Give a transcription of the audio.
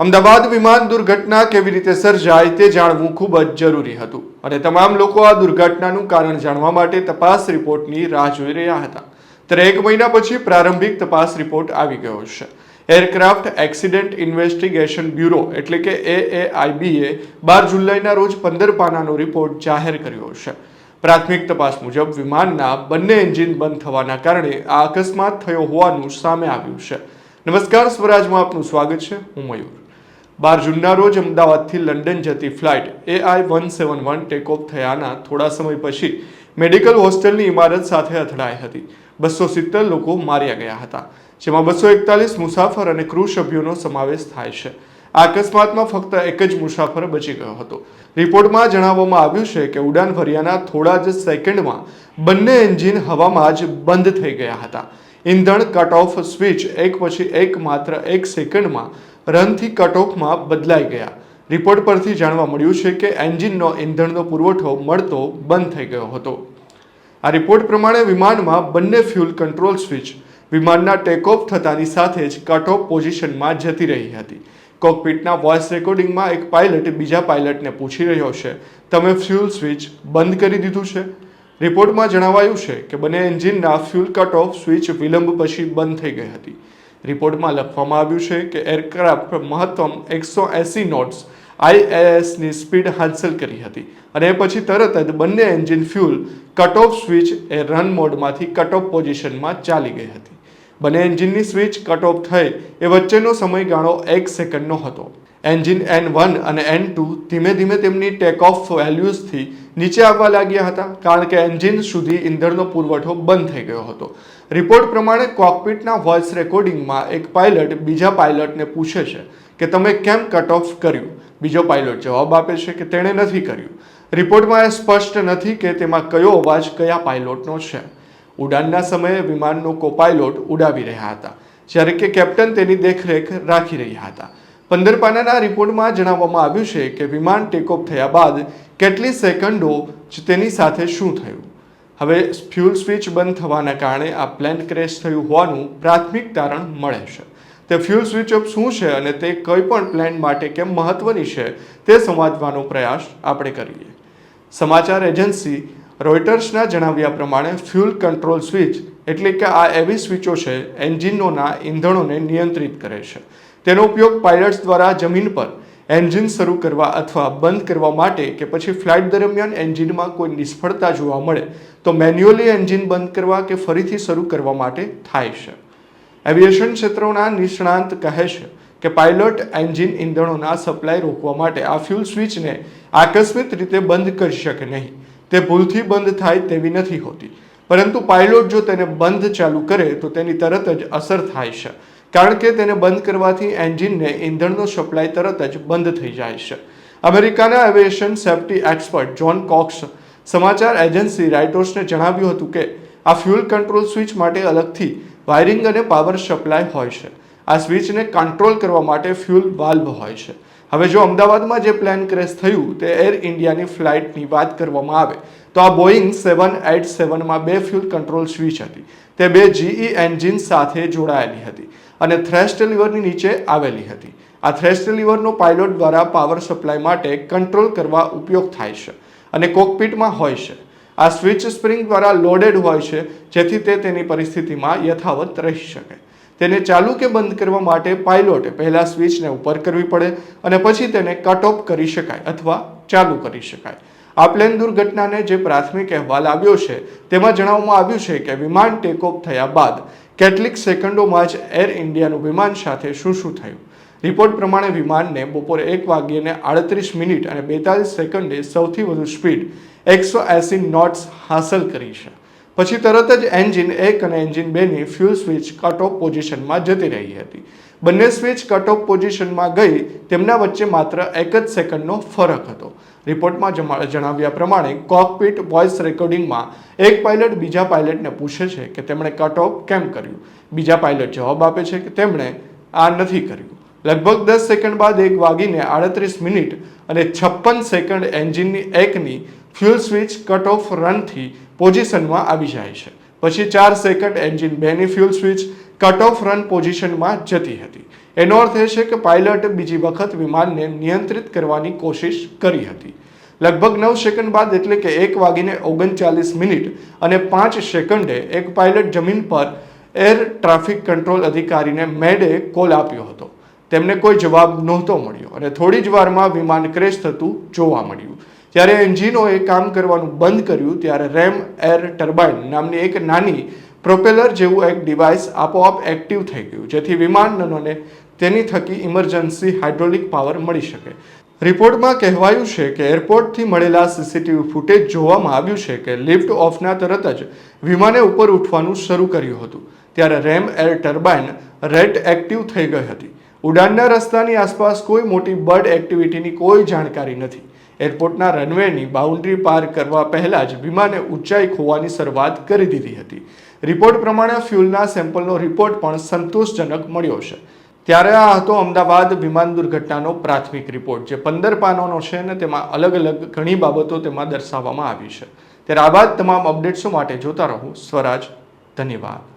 અમદાવાદ વિમાન દુર્ઘટના કેવી રીતે સર્જાય તે જાણવું ખૂબ જ જરૂરી હતું અને તમામ લોકો આ દુર્ઘટનાનું કારણ જાણવા માટે તપાસ રિપોર્ટની રાહ જોઈ રહ્યા હતા. ત્યારે એક મહિના પછી પ્રારંભિક તપાસ રિપોર્ટ આવી ગયો છે. એરક્રાફ્ટ એક્સિડન્ટ ઇન્વેસ્ટિગેશન બ્યુરો એટલે કે એએઆઈબીએ બાર જુલાઈના રોજ પંદર પાનાનો રિપોર્ટ જાહેર કર્યો છે. પ્રાથમિક તપાસ મુજબ વિમાનના બંને એન્જિન બંધ થવાના કારણે આ અકસ્માત થયો હોવાનું સામે આવ્યું છે. નમસ્કાર, સ્વરાજમાં આપનું સ્વાગત છે. હું મયુર. બાર જૂનના રોજ અમદાવાદથી લંડન જતી flight AI one seven one takeoff થયાના થોડા સમય પછી મેડિકલ હોસ્ટેલની ઇમારત સાથે અથડાઈ હતી. બસો સિત્તેર લોકો માર્યા ગયા હતા, જેમાં બસો એકતાલીસ મુસાફર અને ક્રૂ સભ્યોનો સમાવેશ થાય છે. આ અકસ્માતમાં ફક્ત એક જ મુસાફર બચી ગયો હતો. રિપોર્ટમાં જણાવવામાં આવ્યું છે કે ઉડાન ભર્યાના થોડા જ સેકન્ડમાં બંને એન્જિન હવામાં જ બંધ થઈ ગયા હતા. ઇંધણ કટ ઓફ સ્વિચ એક પછી એક માત્ર એક સેકન્ડમાં રનથી કટઓફમાં બદલાઈ ગયા. રિપોર્ટ પરથી જાણવા મળ્યું છે કે એન્જિનનો ઇંધણનો પુરવઠો મળતો બંધ થઈ ગયો હતો. આ રિપોર્ટ પ્રમાણે વિમાનમાં બંને ફ્યુલ કંટ્રોલ સ્વિચ વિમાનના ટેકઓફ થતાની સાથે જ કટ ઓફ પોઝિશનમાં જતી રહી હતી. કોકપીટના વોઇસ રેકોર્ડિંગમાં એક પાયલટ બીજા પાયલટને પૂછી રહ્યો છે, તમે ફ્યુલ સ્વિચ બંધ કરી દીધું છે? રિપોર્ટમાં જણાવાયું છે કે બંને એન્જિનના ફ્યુલ કટ ઓફ સ્વિચ વિલંબ પછી બંધ થઈ ગઈ હતી. રિપોર્ટમાં લખવામાં આવ્યું છે કે એરક્રાફ્ટ મહત્તમ એકસો એંસી નોટ્સ આઈએએસની સ્પીડ હાંસલ કરી હતી. અને પછી તરત જ બંને engine fuel cut off switch એ રન મોડમાંથી કટ ઓફ પોઝિશનમાં ચાલી ગઈ હતી. બંને એન્જિનની સ્વિચ કટ ઓફ થઈ એ વચ્ચેનો સમયગાળો એક સેકન્ડનો હતો. એન્જિન એન વન અને એન ટુ ધીમે ધીમે તેમની ટેક ઓફ વેલ્યુઝથી નીચે આવવા લાગ્યા હતા, કારણ કે એન્જિન સુધી ઇંધણનો પુરવઠો બંધ થઈ ગયો હતો. રિપોર્ટ પ્રમાણે કોકપીટના વોઇસ રેકોર્ડિંગમાં એક પાયલટ બીજા પાયલટને પૂછે છે કે તમે કેમ કટ ઓફ કર્યું? બીજો પાયલટ જવાબ આપે છે કે તેણે નથી કર્યું. રિપોર્ટમાં એ સ્પષ્ટ નથી કે તેમાં કયો અવાજ કયા પાયલોટનો છે. ઉડાનના સમયે વિમાનનો કોપાયલોટ ઉડાવી રહ્યા હતા, જ્યારે કે કેપ્ટન તેની દેખરેખ રાખી રહ્યા હતા. પંદર પાનાના રિપોર્ટમાં જણાવવામાં આવ્યું છે કે વિમાન ટેકઓફ થયા બાદ કેટલી સેકન્ડો તેની સાથે શું થયું? હવે ફ્યુલ સ્વિચ બંધ થવાના કારણે આ પ્લેન ક્રેશ થયું હોવાનું પ્રાથમિક તારણ મળે છે. તે ફ્યુલ સ્વિચ ઓફ શું છે અને તે કોઈ પણ પ્લેન માટે કેમ મહત્વની છે તે સમજવાનો પ્રયાસ આપણે કરીએ. સમાચાર એજન્સી રોયટર્સના જણાવ્યા પ્રમાણે ફ્યુલ કંટ્રોલ સ્વિચ એટલે કે આ એવી સ્વિચો છે એન્જિનોના ઇંધણોને નિયંત્રિત કરે છે. તેનો ઉપયોગ પાયલટ્સ દ્વારા જમીન પર એન્જિન શરૂ કરવા અથવા બંધ કરવા માટે કે પછી ફ્લાઇટ દરમિયાન એન્જિનમાં કોઈ નિષ્ફળતા જોવા મળે, તો મેન્યુઅલી એન્જિન બંધ કરવા કે ફરીથી શરૂ કરવા માટે થાય છે. એવિએશન ક્ષેત્રોના નિષ્ણાંત કહે છે કે પાયલોટ એન્જિન ઇંધણોના સપ્લાય રોકવા માટે આ ફ્યુલ સ્વિચને આકસ્મિક રીતે બંધ કરી શકે નહીં. તે ભૂલથી બંધ થાય તેવી નથી હોતી. પરંતુ પાયલોટ જો તેને બંધ ચાલુ કરે, તો તેની તરત જ અસર થાય છે. કારણ કે તેને બંધ કરવાથી એન્જિનને ઇંધણનો સપ્લાય તરત જ બંધ થઈ જાય છે. અમેરિકાના aviation safety expert John Cox સમાચાર એજન્સી રાઇટર્સને જણાવ્યું હતું કે, આ ફ્યુલ કંટ્રોલ સ્વિચ માટે અલગથી વાયરિંગ અને પાવર સપ્લાય હોય છે. આ સ્વિચને કંટ્રોલ કરવા માટે ફ્યુલ વાલ્વ હોય છે. હવે જો અમદાવાદમાં જે પ્લેન ક્રેશ થયું, તે એર ઇન્ડિયાની ફ્લાઇટની વાત કરવામાં આવે, તો આ બોઈંગ સેવન એટ સેવનમાં બે ફ્યુલ કંટ્રોલ સ્વિચ હતી. તે બે જીઈ એન્જિન સાથે જોડાયેલી હતી. અને થ્રેસ્ટ લિવરની નીચે આવેલી હતી. આ થ્રેસ્ટ લિવરનો પાયલોટ દ્વારા પાવર સપ્લાય માટે કંટ્રોલ કરવા ઉપયોગ થાય છે અને કોકપીટમાં હોય છે. આ સ્વિચ સ્પ્રિંગ દ્વારા લોડેડ હોય છે, જેથી તે તેની પરિસ્થિતિમાં યથાવત રહી શકે. તેને ચાલુ કે બંધ કરવા માટે પાયલોટે પહેલાં સ્વિચને ઉપર કરવી પડે અને પછી તેને કટ ઓફ કરી શકાય અથવા ચાલુ કરી શકાય. આ પ્લેન દુર્ઘટનાને જે પ્રાથમિક અહેવાલ આવ્યો છે, તેમાં જણાવવામાં આવ્યું છે કે વિમાન ટેકઓફ થયા બાદ કેટલીક સેકન્ડોમાં જ એર ઇન્ડિયાનું વિમાન સાથે શું શું થયું? રિપોર્ટ પ્રમાણે વિમાનને બપોરે એક વાગ્યે આડત્રીસ મિનિટ અને બેતાલીસ સેકન્ડે સૌથી વધુ સ્પીડ એકસો એસી નોટ્સ હાંસલ કરી છે. પછી તરત જ એન્જિન એક અને એન્જિન બેની ફ્યુલ સ્વિચ કટ ઓફ પોઝિશનમાં જતી રહી હતી. બંને સ્વિચ કટ ઓફ પોઝિશનમાં ગઈ, તેમના વચ્ચે માત્ર એક જ સેકન્ડનો ફરક હતો. રિપોર્ટમાં જણાવ્યા પ્રમાણે, કોકપીટ વોઇસ રેકોર્ડિંગમાં એક પાયલટ બીજા પાયલટને પૂછે છે કે તેમણે કટ ઓફ કેમ કર્યું? બીજા પાયલટ જવાબ આપે છે કે તેમણે આ નથી કર્યું. લગભગ દસ સેકન્ડ બાદ એક વાગીને આડત્રીસ મિનિટ અને છપ્પન સેકન્ડ એન્જિનની એકની ફ્યુલ સ્વિચ કટ ઓફ રનથી પોઝિશનમાં આવી જાય છે. પછી ચાર સેકન્ડ એન્જિન, બેની fuel switch cut off run પોઝિશનમાં જતી હતી. એનો અર્થ એ છે કે પાયલટ બીજી વખત વિમાનને નિયંત્રિત કરવાની કોશિશ કરી હતી. લગભગ નવ સેકન્ડ બાદ એટલે કે એક વાગીને ઓગણચાલીસ મિનિટ અને પાંચ સેકન્ડે એક પાયલટ જમીન પર એર ટ્રાફિક કંટ્રોલ અધિકારીને મેડે કોલ આપ્યો હતો. તેમને કોઈ જવાબ નહોતો મળ્યો અને થોડી જ વારમાં વિમાન ક્રેશ થતું જોવા મળ્યું. જ્યારે એન્જિનોએ કામ કરવાનું બંધ કર્યું, ત્યારે રેમ એર ટર્બાઇન નામની એક નાની પ્રોપેલર જેવું એક ડિવાઇસ આપોઆપ એક્ટિવ થઈ ગયું, જેથી વિમાનનોને તેની થકી ઇમરજન્સી હાઇડ્રોલિક પાવર મળી શકે. રિપોર્ટમાં કહેવાયું છે કે એરપોર્ટથી મળેલા સીસીટીવી ફૂટેજ જોવામાં આવ્યું છે કે લિફ્ટ ઓફના તરત જ વિમાને ઉપર ઉઠવાનું શરૂ કર્યું હતું, ત્યારે ram air turbine RAT active થઈ ગઈ હતી. ઉડાનના રસ્તાની આસપાસ કોઈ મોટી બર્ડ એક્ટિવિટીની કોઈ જાણકારી નથી. એરપોર્ટના રનવેની બાઉન્ડ્રી પાર કરવા પહેલાં જ વિમાને ઊંચાઈ ખોવાની શરૂઆત કરી દીધી હતી. રિપોર્ટ પ્રમાણે ફ્યુલના સેમ્પલનો રિપોર્ટ પણ સંતોષજનક મળ્યો છે. ત્યારે આ હતો અમદાવાદ વિમાન દુર્ઘટનાનો પ્રાથમિક રિપોર્ટ, જે પંદર પાનોનો છે અને તેમાં અલગ અલગ ઘણી બાબતો તેમાં દર્શાવવામાં આવી છે. ત્યારે આ બાદ તમામ અપડેટ્સો માટે જોતા રહો. સ્વરાજ, ધન્યવાદ.